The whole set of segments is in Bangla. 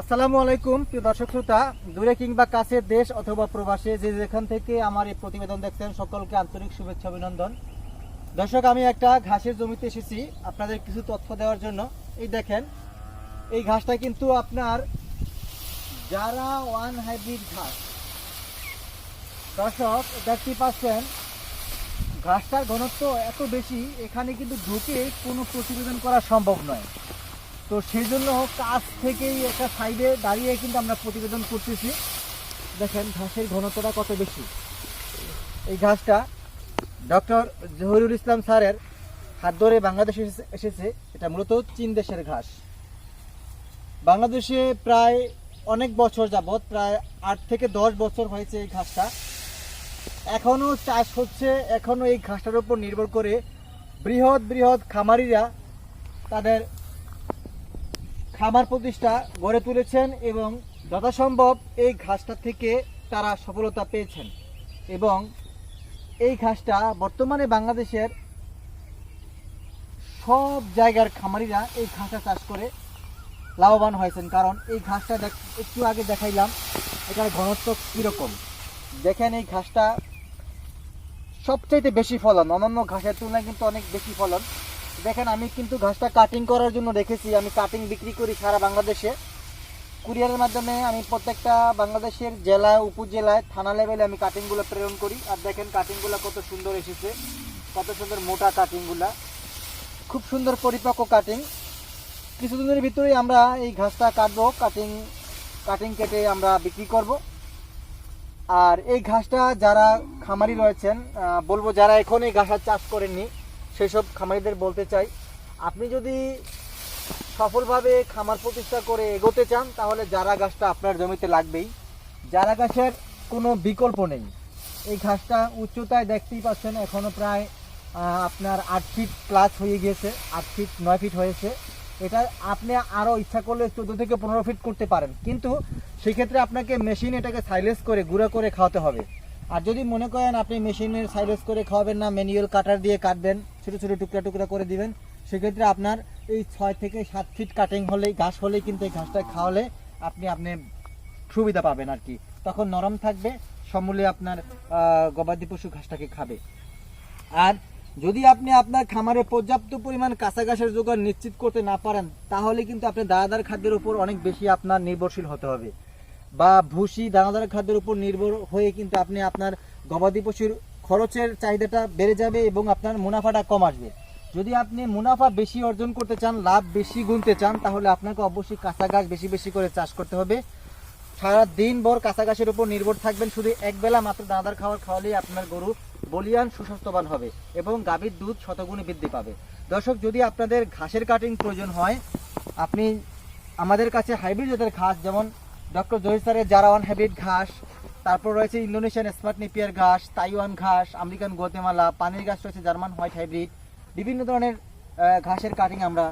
আসসালামু আলাইকুম, প্রিয় দর্শক শ্রোতা। দূরে কিংবা কাছে দেশ অথবা প্রবাসে, যে যেখান থেকে আমার এই প্রতিবেদন দেখছেন, সকলকে আন্তরিক শুভেচ্ছা, অভিনন্দন। দর্শক, আমি একটা ঘাসের জমিতে এসেছি। আপনাদের কিছু তথ্য দেওয়ার জন্য। এই দেখেন, এই ঘাসটা কিন্তু আপনার যারা ওয়ান হাইব্রিড ঘাস। দর্শক দেখতে পাচ্ছেন, ঘাসটার ঘনত্ব এত বেশি, এখানে কিন্তু ঢুকে কোনো প্রতিবেদন করা সম্ভব নয়। তো সেই জন্য কাছ থেকেই একটা সাইডে দাঁড়িয়ে কিন্তু আমরা প্রতিবেদন করতেছি। দেখেন ঘাসের ঘনত্বটা কত বেশি। এই ঘাসটা ডক্টর জহিরুল ইসলাম স্যারের হাত ধরে বাংলাদেশে এসেছে। এটা মূলত চীন দেশের ঘাস। বাংলাদেশে প্রায় অনেক বছর যাবৎ, প্রায় আট থেকে দশ বছর হয়েছে এই ঘাসটা। এখনও চাষ হচ্ছে এখনও এই ঘাসটার উপর নির্ভর করে বৃহৎ বৃহৎ খামারিরা তাদের খামার প্রতিষ্ঠা গড়ে তুলেছেন এবং যথাসম্ভব এই ঘাসটা থেকে তারা সফলতা পেয়েছেন এবং এই ঘাসটা বর্তমানে বাংলাদেশের সব জায়গার খামারিরা এই ঘাসটা চাষ করে লাভবান হয়েছেন। কারণ এই ঘাসটা একটু আগে দেখাইলাম, এটার ঘনত্ব কীরকম? দেখেন এই ঘাসটা সবচাইতে বেশি ফলন অন্যান্য ঘাসের তুলনায় কিন্তু অনেক বেশি ফলন। দেখেন, আমি কিন্তু ঘাসটা কাটিং করার জন্য রেখেছি আমি কাটিং বিক্রি করি সারা বাংলাদেশে। কুরিয়ারের মাধ্যমে আমি প্রত্যেকটা বাংলাদেশের জেলায় উপজেলায়, থানা লেভেলে আমি কাটিংগুলো প্রেরণ করি। আর দেখেন কাটিংগুলো কত সুন্দর এসেছে। কত সুন্দর মোটা কাটিংগুলা খুব সুন্দর পরিপক্ক কাটিং কিছুদিনের ভিতরেই আমরা এই ঘাসটা কাটবো। কাটিং কাটিং কেটে আমরা বিক্রি করব। আর এই ঘাসটা যারা খামারি রয়েছেন বলব যারা এখন এই ঘাসের চাষ করেননি সেসব খামারিদের বলতে চাই, আপনি যদি সফলভাবে খামার প্রতিষ্ঠা করে এগোতে চান, তাহলে জারা গাছটা আপনার জমিতে লাগবেই। জারা গাছের কোনো বিকল্প নেই। এই ঘাসটা উচ্চতায় দেখতেই পাচ্ছেন এখনও প্রায় আপনার আট ফিট প্লাস হয়ে গিয়েছে, আট ফিট নয় ফিট হয়েছে। এটা আপনি আরও ইচ্ছা করলে চোদ্দ থেকে পনেরো ফিট করতে পারেন। কিন্তু সেক্ষেত্রে আপনাকে মেশিন এটাকে সাইলেস করে, গুঁড়ো করে খাওয়াতে হবে। আর যদি মনে করেন আপনি মেশিনের সাইলেস করে খাওয়াবেন না ম্যানুয়াল কাটার দিয়ে কাটবেন, ছোটো ছোটো টুকরা টুকরা করে দিবেন, সেক্ষেত্রে আপনার এই ছয় থেকে সাত ফিট কাটিং হলেই, ঘাস হলেই কিন্তু এই ঘাসটা খাওয়ালে আপনি আপনি সুবিধা পাবেন আর কি। তখন নরম থাকবে, সমূলে আপনার গবাদি পশু ঘাসটাকে খাবে। আর যদি আপনি আপনার খামারে পর্যাপ্ত পরিমাণ কাঁচা ঘাসের জোগাড় নিশ্চিত করতে না পারেন, তাহলে কিন্তু আপনি দানাদার খাদ্যের উপর অনেক বেশি আপনার নির্ভরশীল হতে হবে। বা ভুসি দানাদার খাদ্যের উপর নির্ভর হয়ে কিন্তু আপনি আপনার গবাদি পশুর খরচের চাহিদাটা বেড়ে যাবে এবং আপনার মুনাফাটা কম আসবে। যদি আপনি মুনাফা বেশি অর্জন করতে চান, লাভ বেশি গুনতে চান, তাহলে আপনাকে অবশ্যই কাঁচা ঘাস বেশি বেশি করে চাষ করতে হবে। সারা দিন ভর কাঁচা ঘাসের উপর নির্ভর থাকবেন, শুধু একবেলা মাত্র দানাদার খাবার খাওয়ালেই আপনার গরু বলিয়ান, সুস্বাস্থ্যবান হবে এবং গাভীর দুধ শতগুণে বৃদ্ধি পাবে। দর্শক, যদি আপনাদের ঘাসের কাটিং প্রয়োজন হয়, আপনি আমাদের কাছে হাইব্রিড জাতের ঘাস যেমন ডক্টর জহির স্যারের জারাওয়ান হাইব্রিড ঘাস, তারপর রয়েছে ইন্দোনেশিয়ান স্মার্ট নেপিয়ার ঘাস, তাইওয়ান ঘাস, আমেরিকান গোতেমালা পানির ঘাস রয়েছে, জার্মান হোয়াইট হাইব্রিড। বিভিন্ন ধরনের ঘাসের কাটিং আমরা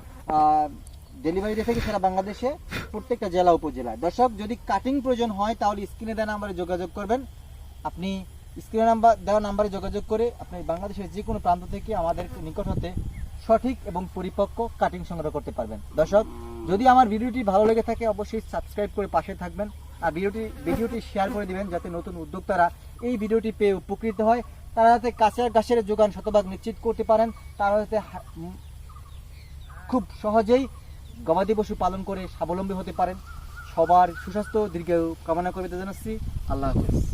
ডেলিভারি দিয়ে থাকি সারা বাংলাদেশে, প্রত্যেকটা জেলা, উপজেলায়। দর্শক, যদি কাটিং প্রয়োজন হয়, তাহলে স্ক্রিনে দেওয়া নাম্বারে যোগাযোগ করবেন। আপনি স্ক্রিনে নাম্বার দেওয়া নাম্বারে যোগাযোগ করে আপনি বাংলাদেশের যে কোনো প্রান্ত থেকে আমাদের নিকট হতে সঠিক এবং পরিপক্ক কাটিং সংগ্রহ করতে পারবেন। দর্শক যদি আমার ভিডিওটি ভালো লেগে থাকে, অবশ্যই সাবস্ক্রাইব করে পাশে থাকবেন আর ভিডিওটি ভিডিওটি শেয়ার করে দিবেন যাতে নতুন উদ্যোক্তারা এই ভিডিওটি পেয়ে উপকৃত হয়। তারা যাতে কাঁচা ঘাসের যোগান শতভাগ নিশ্চিত করতে পারেন, তারা যাতে খুব সহজেই গবাদি পশু পালন করে স্বাবলম্বী হতে পারেন। সবার সুস্বাস্থ্য দীর্ঘ কামনা করে জানাচ্ছি। আল্লাহ হাফেজ।